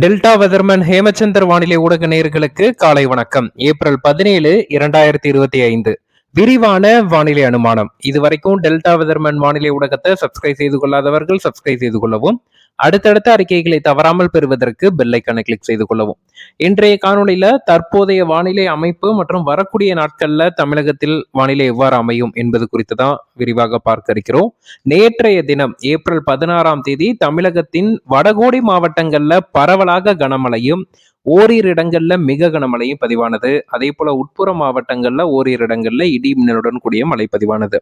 Delta weatherman Hemachandar வானிலை ஊடக நேர்களுக்கு காலை வணக்கம். ஏப்ரல் பதினேழு இரண்டாயிரத்தி இருபத்தி ஐந்து. விரிவான வானிலை அனுமானம். இதுவரைக்கும் டெல்டா வெதர்மன் வானிலை ஊடகத்தை சப்ஸ்கிரைப் செய்து கொள்ளாதவர்கள் சப்ஸ்கிரைப் செய்து கொள்ளவும் அடுத்தடுத்த அறிக்கைகளை தவறாமல் பெறுவதற்கு பெல்லைக்கனை கிளிக் செய்து கொள்ளவும். இன்றைய காணொலியில தற்போதைய வானிலை அமைப்பு மற்றும் வரக்கூடிய நாட்கள்ல தமிழகத்தில் வானிலை எவ்வாறு அமையும் என்பது குறித்து தான் விரிவாக பார்க்க இருக்கிறோம். நேற்றைய தினம் ஏப்ரல் பதினாறாம் தேதி தமிழகத்தின் வடகோடி மாவட்டங்கள்ல பரவலாக கனமழையும் ஓரிரு இடங்கள்ல மிக கனமழையும் பதிவானது. அதே போல உட்புற மாவட்டங்கள்ல ஓரிரு இடங்கள்ல இடி மின்னலுடன் கூடிய மழை பதிவானது.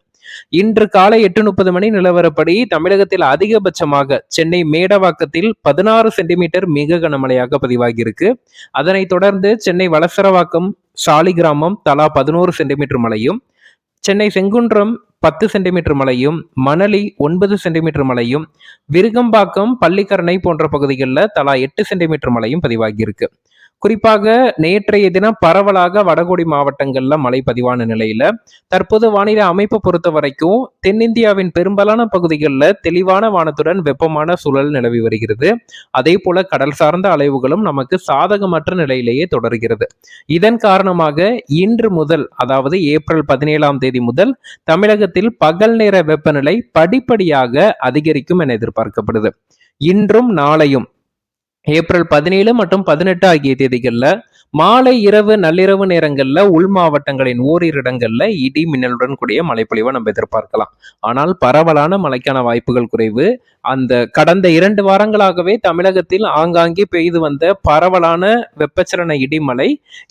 இன்று காலை எட்டு முப்பது மணி நிலவரப்படி தமிழகத்தில் அதிகபட்சமாக சென்னை மேடவாக்கத்தில் பதினாறு சென்டிமீட்டர் மிக கனமழையாக பதிவாகியிருக்கு. அதனைத் தொடர்ந்து சென்னை வளசரவாக்கம் சாலிகிராமம் தலா பதினோரு சென்டிமீட்டர் மழையும் சென்னை செங்குன்றம் பத்து சென்டிமீட்டர் மழையும் மணலி ஒன்பது சென்டிமீட்டர் மழையும் விருகம்பாக்கம் பள்ளிக்கரணை போன்ற பகுதிகளில் தலா எட்டு சென்டிமீட்டர் மழையும் பதிவாகியிருக்கு. குறிப்பாக நேற்றைய தினம் பரவலாக வடகோடி மாவட்டங்கள்ல மழை பதிவான நிலையில தற்போது வானிலை அமைப்பை பொறுத்த வரைக்கும் தென்னிந்தியாவின் பெரும்பாலான பகுதிகளில் தெளிவான வானத்துடன் வெப்பமான சூழல் நிலவி வருகிறது. அதே போல கடல் சார்ந்த அலைவுகளும் நமக்கு சாதகமற்ற நிலையிலேயே தொடர்கிறது. இதன் காரணமாக இன்று முதல் அதாவது ஏப்ரல் பதினேழாம் தேதி முதல் தமிழகத்தில் பகல் நேர வெப்பநிலை படிப்படியாக அதிகரிக்கும் என எதிர்பார்க்கப்படுது. இன்றும் நாளையும் ஏப்ரல் பதினேழு மற்றும் பதினெட்டு ஆகிய தேதிகளில் மாலை இரவு நள்ளிரவு நேரங்களில் உள் மாவட்டங்களின் ஓரிரு இடங்களில் இடி மின்னலுடன் கூடிய மழைப்பொழிவை நம்ம எதிர்பார்க்கலாம். ஆனால் பரவலான மழைக்கான வாய்ப்புகள் குறைவு. அந்த கடந்த இரண்டு வாரங்களாகவே தமிழகத்தில் ஆங்காங்கே பெய்து வந்த பரவலான வெப்பச்சலன இடிமலை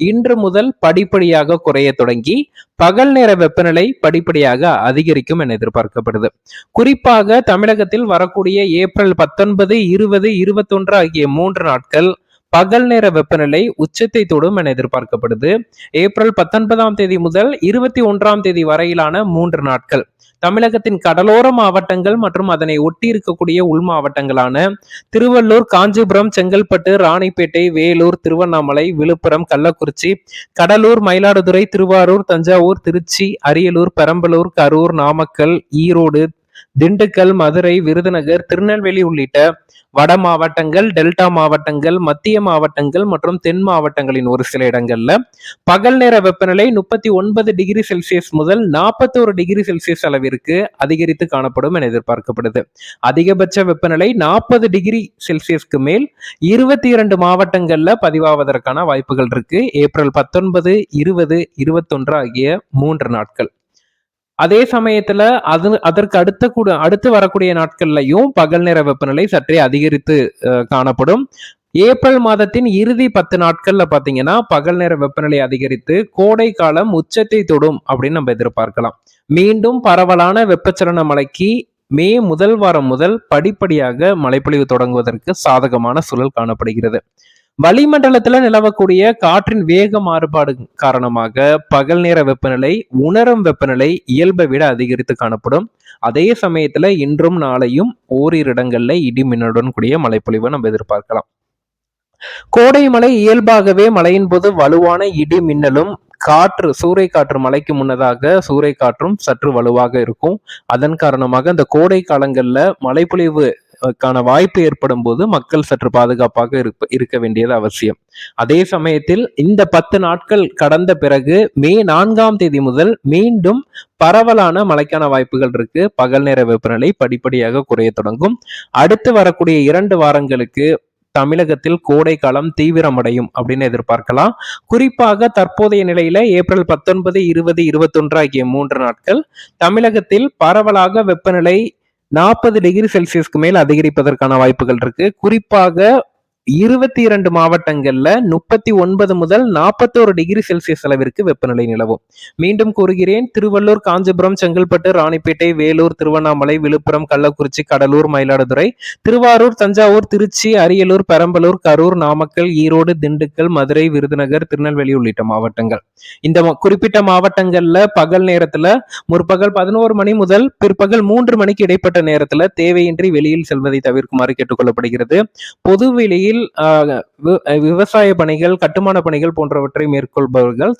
இன்று முதல் படிப்படியாக குறைய தொடங்கி பகல் நேர வெப்பநிலை படிப்படியாக அதிகரிக்கும் என எதிர்பார்க்கப்படுது. குறிப்பாக தமிழகத்தில் வரக்கூடிய ஏப்ரல் பத்தொன்பது இருபது இருபத்தொன்று ஆகிய மூன்று நாட்கள் பகல் நேர வெப்பநிலை உச்சத்தை தொடும் என எதிர்பார்க்கப்படுது. ஏப்ரல் பத்தொன்பதாம் தேதி முதல் இருபத்தி ஒன்றாம் தேதி வரையிலான மூன்று நாட்கள். தமிழகத்தின் கடலோர மாவட்டங்கள் மற்றும் அதனை ஒட்டி இருக்கக்கூடிய உள் மாவட்டங்களான திருவள்ளூர் காஞ்சிபுரம் செங்கல்பட்டு ராணிப்பேட்டை வேலூர் திருவண்ணாமலை விழுப்புரம் கள்ளக்குறிச்சி கடலூர் மயிலாடுதுறை திருவாரூர் தஞ்சாவூர் திருச்சி அரியலூர் பெரம்பலூர் கரூர் நாமக்கல் ஈரோடு திண்டுக்கல் மதுரை விருதுநகர் திருநெல்வேலி உள்ளிட்ட வட மாவட்டங்கள் டெல்டா மாவட்டங்கள் மத்திய மாவட்டங்கள் மற்றும் தென் மாவட்டங்களின் ஒரு சில இடங்கள்ல பகல் நேர வெப்பநிலை முப்பத்தி ஒன்பது டிகிரி செல்சியஸ் முதல் நாற்பத்தோரு டிகிரி செல்சியஸ் அளவிற்கு அதிகரித்து காணப்படும் என எதிர்பார்க்கப்படுது. அதிகபட்ச வெப்பநிலை நாற்பது டிகிரி செல்சியஸ்க்கு மேல் இருபத்தி இரண்டு மாவட்டங்கள்ல பதிவாவதற்கான வாய்ப்புகள் இருக்கு. ஏப்ரல் பத்தொன்பது இருபது இருபத்தொன்று ஆகிய மூன்று நாட்கள். அதே சமயத்துல அது அதற்கு அடுத்த கூட அடுத்து வரக்கூடிய நாட்கள்லையும் பகல் நேர வெப்பநிலை சற்றே அதிகரித்து காணப்படும். ஏப்ரல் மாதத்தின் இறுதி பத்து நாட்கள்ல பாத்தீங்கன்னா பகல் நேர வெப்பநிலை அதிகரித்து கோடை காலம் உச்சத்தை தொடும் அப்படின்னு நம்ம எதிர்பார்க்கலாம். மீண்டும் பரவலான வெப்பச்சலன மழைக்கு மே முதல் வாரம் முதல் படிப்படியாக மழைப்பொழிவு தொடங்குவதற்கு சாதகமான சூழல் காணப்படுகிறது. வளிமண்டலத்துல நிலவக்கூடிய காற்றின் வேக மாறுபாடு காரணமாக பகல் நேர வெப்பநிலை உணரும் வெப்பநிலை இயல்பை விட அதிகரித்து காணப்படும். அதே சமயத்துல இன்றும் நாளையும் ஓரிரு இடங்கள்ல இடி மின்னலுடன் கூடிய மழைப்பொழிவை நம்ம எதிர்பார்க்கலாம். கோடை மழை இயல்பாகவே மழையின் போது வலுவான இடி மின்னலும் காற்று சூறை காற்று மழைக்கு முன்னதாக சூறை காற்றும் சற்று வலுவாக இருக்கும். அதன் காரணமாக இந்த கோடை காலங்கள்ல மழைப்பொழிவு கான வாய்ப்பு ஏற்படும் போது மக்கள் சற்று பாதுகாப்பாக இருப்ப இருக்க வேண்டியது அவசியம். அதே சமயத்தில் இந்த பத்து நாட்கள் கடந்த பிறகு மே நான்காம் தேதி முதல் மீண்டும் பரவலான மழைக்கான வாய்ப்புகள் இருக்கு. பகல் நேர வெப்பநிலை படிப்படியாக குறைய தொடங்கும். அடுத்து வரக்கூடிய இரண்டு வாரங்களுக்கு தமிழகத்தில் கோடை காலம் தீவிரமடையும் அப்படின்னு எதிர்பார்க்கலாம். குறிப்பாக தற்போதைய நிலையில ஏப்ரல் பத்தொன்பது இருபது இருபத்தொன்று ஆகிய மூன்று நாட்கள் தமிழகத்தில் பரவலாக வெப்பநிலை நாற்பது டிகிரி செல்சியஸ்க்கு மேல் அதிகரிப்பதற்கான வாய்ப்புகள் இருக்கு. குறிப்பாக இருபத்தி இரண்டு மாவட்டங்கள்ல முப்பத்தி ஒன்பது முதல் நாற்பத்தோரு டிகிரி செல்சியஸ் அளவிற்கு வெப்பநிலை நிலவும். மீண்டும் கூறுகிறேன் திருவள்ளூர் காஞ்சிபுரம் செங்கல்பட்டு ராணிப்பேட்டை வேலூர் திருவண்ணாமலை விழுப்புரம் கள்ளக்குறிச்சி கடலூர் மயிலாடுதுறை திருவாரூர் தஞ்சாவூர் திருச்சி அரியலூர் பெரம்பலூர் கரூர் நாமக்கல் ஈரோடு திண்டுக்கல் மதுரை விருதுநகர் திருநெல்வேலி உள்ளிட்ட மாவட்டங்கள். இந்த குறிப்பிட்ட மாவட்டங்கள்ல பகல் நேரத்துல முற்பகல் பதினோரு மணி முதல் பிற்பகல் மூன்று மணிக்கு இடைப்பட்ட நேரத்துல தேவையின்றி வெளியில் செல்வதை தவிர்க்குமாறு கேட்டுக்கொள்ளப்படுகிறது. பொது வெளியில் விவசாய பணிகள் கட்டுமான பணிகள் போன்றவற்றை மேற்கொள்பவர்கள்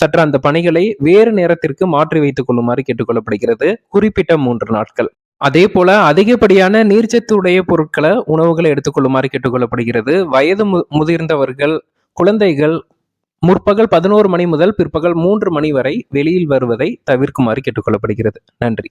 சற்று அந்த பணிகளை வேறு நேரத்திற்கு மாற்றி வைத்துக் கொள்ளுமாறு கேட்டுக்கொள்ளப்படுகிறது. குறிப்பிட்ட மூன்று நாட்கள். அதே போல அதிகப்படியான நீர்ச்சத்து உடைய பொருட்களை உணவுகளை எடுத்துக்கொள்ளுமாறு கேட்டுக்கொள்ளப்படுகிறது. வயது முதிர்ந்தவர்கள் குழந்தைகள் முற்பகல் பதினோரு மணி முதல் பிற்பகல் மூன்று மணி வரை வெளியில் வருவதை தவிர்க்குமாறு கேட்டுக்கொள்ளப்படுகிறது. நன்றி.